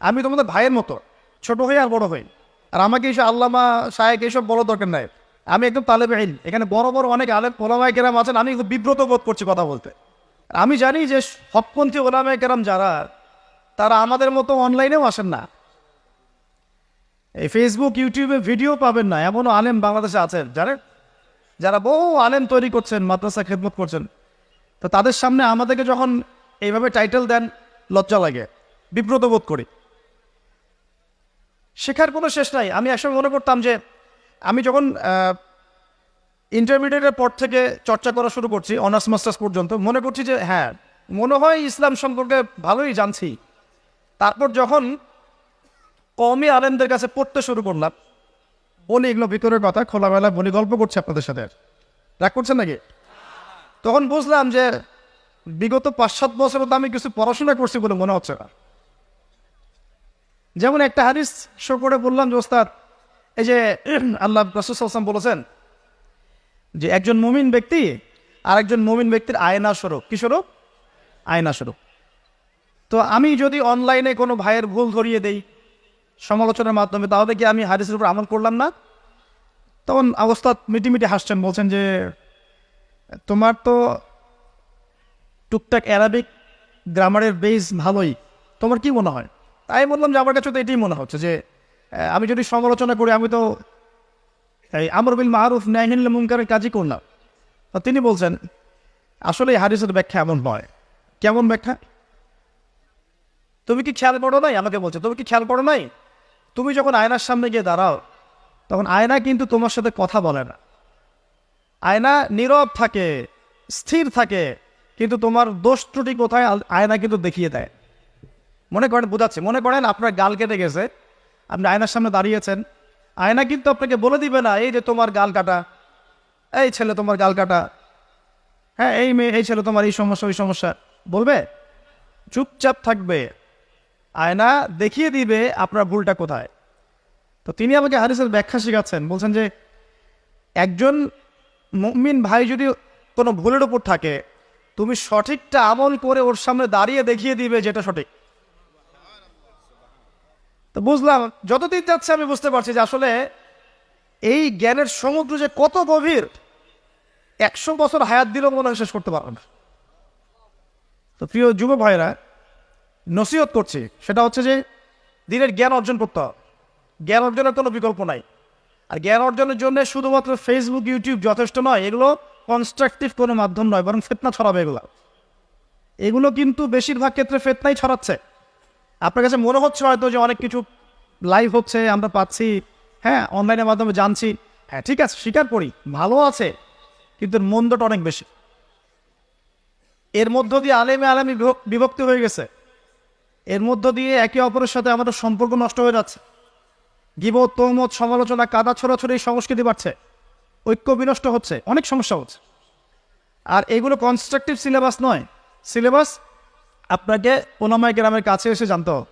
আমি তোমাদের ভাইয়ের মতো, ছোট হই আর বড় হই। আর আমাকে এইসব আল্লামা সাহেব এইসব বড় দরকার নাই। আমি একদম তালেবে আইন এখানে বড় বড় অনেক আলেম, ওলামায় কেরাম আছেন, আমি খুব বিব্রত বোধ করছি কথা বলতে। আমি জানি যে হকপন্থী ওলামায় কেরাম যারা, তারা আমাদের মতো অনলাইনেও আসেন না। এই ফেসবুক ইউটিউবে ভিডিও পাবেন না, এমনও আলেম বাংলাদেশে আছেন জানেন যারা বহু আলেম তৈরি করছেন, মাদ্রাসা খেদমত করছেন। তো তাদের সামনে আমাদেরকে যখন এইভাবে টাইটেল দেন, লজ্জা লাগে। বিব্রত বোধ করি। শেখার কোনো শেষ নাই। আমি একসময় মনে করতাম যে আমি যখন ইন্টারমিডিয়েটের পর থেকে চর্চা করা শুরু করছি অনার্স মাস্টার্স পর্যন্ত, মনে করছি যে হ্যাঁ মনে হয় ইসলাম সম্পর্কে ভালোই জানছি। তারপর যখন কমই আলেমদের কাছে পড়তে শুরু করলাম, বলি এগুলো ভিতরের কথা, খোলামেলা বলি, গল্প করছি আপনাদের সাথে। রাগ করছেন নাকি? তখন বুঝলাম যে বিগত পাঁচ সাত বছর তো আমি কিছু পড়াশোনা করছি বলে মনে হচ্ছে না। যেমন একটা হাদিস শো করে বললাম যে, ওস্তাদ, এই যে আল্লাহ রসুলাম বলেছেন যে, একজন মুমিন ব্যক্তি আর একজন মুমিন ব্যক্তির আয়না স্বরূপ। কি স্বরূপ? আয়না স্বরূপ। তো আমি যদি অনলাইনে কোনো ভাইয়ের ভুল ধরিয়ে দেই সমালোচনার মাধ্যমে, তাহলে কি আমি হাদিসের উপর আমল করলাম না? তখন অবস্থা মিটিমিটি হাসছেন, বলছেন যে, তোমার তো টুকটাক অ্যারাবিক গ্রামারের বেস ভালোই। তোমার কি মনে হয়? তাই বললাম যে আমার কাছে তো এটাই মনে হচ্ছে যে আমি যদি সমালোচনা করি, আমি তো এই আমর বিল মাহরুফ ন্যায়হিল মুনকারের কাজই করলাম। তো তিনি বলছেন, আসলে এই হাদিসের ব্যাখ্যা এমন নয়। কেমন ব্যাখ্যা? তুমি কি খেয়াল করো নাই? আমাকে বলছে, তুমি কি খেয়াল করো নাই? তুমি যখন আয়নার সামনে গিয়ে দাঁড়াও, তখন আয়না কিন্তু তোমার সাথে কথা বলে না। আয়না নীরব থাকে, স্থির থাকে, কিন্তু তোমার দোষ ত্রুটি কোথায়? আয়না কিন্তু দেখিয়ে দেয়। মনে করেন, বোঝাচ্ছে। মনে করেন, আপনার গাল কেটে গেছে। আপনি আয়নার সামনে দাঁড়িয়েছেন। আয়না কিন্তু আপনাকে বলে দিবে না, এই যে তোমার গাল কাটা, এই ছেলে তোমার গাল কাটা হ্যাঁ এই মেয়ে, এই ছেলে তোমার এই সমস্যা, ওই সমস্যা। বলবে? চুপচাপ থাকবে। আয়না দেখিয়ে দিবে আপনার ভুলটা কোথায়। তো তিনি আমাকে হারিসের ব্যাখ্যা শেখাচ্ছেন। বলছেন যে, একজন মুমিন ভাই যদি কোনো ভুলের উপর থাকে, তুমি সঠিকটা আমল করে ওর সামনে দাঁড়িয়ে দেখিয়ে দিবে যেটা সঠিক। তো বুঝলাম, যতদিন যাচ্ছে আমি বুঝতে পারছি যে আসলে এই জ্ঞানের সমুদ্র যে কত গভীর, একশো বছর হায়াত দিলেও মনে শেষ করতে পারবে না। তো প্রিয় যুব ভাইরা, নসিহত করছি, সেটা হচ্ছে যে দিনের জ্ঞান অর্জন করতে হবে। জ্ঞান অর্জনের কোনো বিকল্প নাই। আর জ্ঞান অর্জনের জন্য শুধুমাত্র ফেসবুক ইউটিউব যথেষ্ট নয়, এগুলো কনস্ট্রাকটিভ কোনো মাধ্যম নয়, বরং ফেতনা ছড়াবে এগুলো। এগুলো কিন্তু বেশিরভাগ ক্ষেত্রে ফেতনাই ছড়াচ্ছে। আপনার কাছে মনে হচ্ছে হয়তো যে অনেক কিছু লাইভ হচ্ছে, আমরা পাচ্ছি। হ্যাঁ অনলাইনের মাধ্যমে জানছি। হ্যাঁ ঠিক আছে, স্বীকার করি, ভালো আছে, কিন্তু মন্দটা অনেক বেশি। এর মধ্য দিয়ে আলেমে আলেমে বিভক- বিভক্তি হয়ে গেছে। এর মধ্য দিয়ে একে অপরের সাথে আমাদের সম্পর্ক নষ্ট হয়ে যাচ্ছে। গিবত, তৌমত, সমালোচনা, কাদা ছড়াছড়ি সংস্কৃতি বাড়ছে। ঐক্য বিনষ্ট হচ্ছে, অনেক সমস্যা হচ্ছে। আর এগুলো কনস্ট্রাকটিভ সিলেবাস নয়। সিলেবাস আপনাকে ওনামায় গ্রামের কাছে এসে জানতে হবে।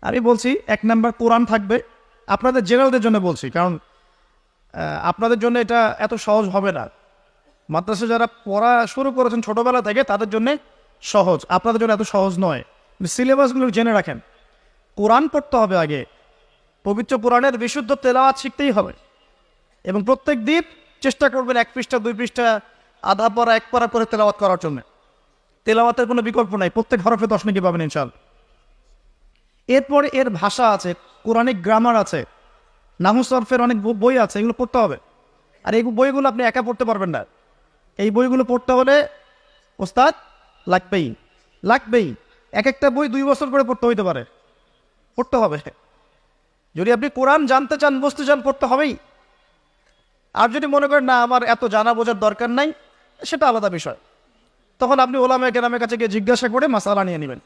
আমি বলছি, এক নাম্বার কোরআন থাকবে, আপনাদের জেনারেলদের জন্য বলছি, কারণ আপনাদের জন্য এটা এত সহজ হবে না। মাদ্রাসা যারা পড়া শুরু করেছেন ছোটোবেলা থেকে, তাদের জন্য সহজ, আপনাদের জন্য এত সহজ নয়। সিলেবাসগুলো জেনে রাখেন। কোরআন পড়তে হবে আগে। পবিত্র কোরআনের বিশুদ্ধ তেলাওয়াত শিখতেই হবে। এবং প্রত্যেক দিন চেষ্টা করবেন এক পৃষ্ঠা, দুই পৃষ্ঠা, আধা পড়া, এক পড়া করে তেলাওয়াত করার জন্য। তেলাওয়াতের কোনো বিকল্প নাই। প্রত্যেক হরফে দশ নাকি পাবেন ইনশাল। এরপরে এর ভাষা আছে, কোরআনিক গ্রামার আছে, নাহু সরফের অনেক বই আছে, এগুলো পড়তে হবে। আর এই বইগুলো আপনি একা পড়তে পারবেন না। এই বইগুলো পড়তে হলে ওস্তাদ, লাগবেই। লাগবেই। এক একটা বই দুই বছর করে পড়তে হইতে পারে। পড়তে হবে। যদি আপনি কোরআন জানতে চান, বুঝতে চান, পড়তে হবেই। আর যদি মনে করেন, না, আমার এত জানা বোঝার দরকার নাই, সেটা আলাদা বিষয়। তখন আপনি ওলামা কেরামের কাছে গিয়ে জিজ্ঞাসা করে মাসালা নিয়ে নেবেন।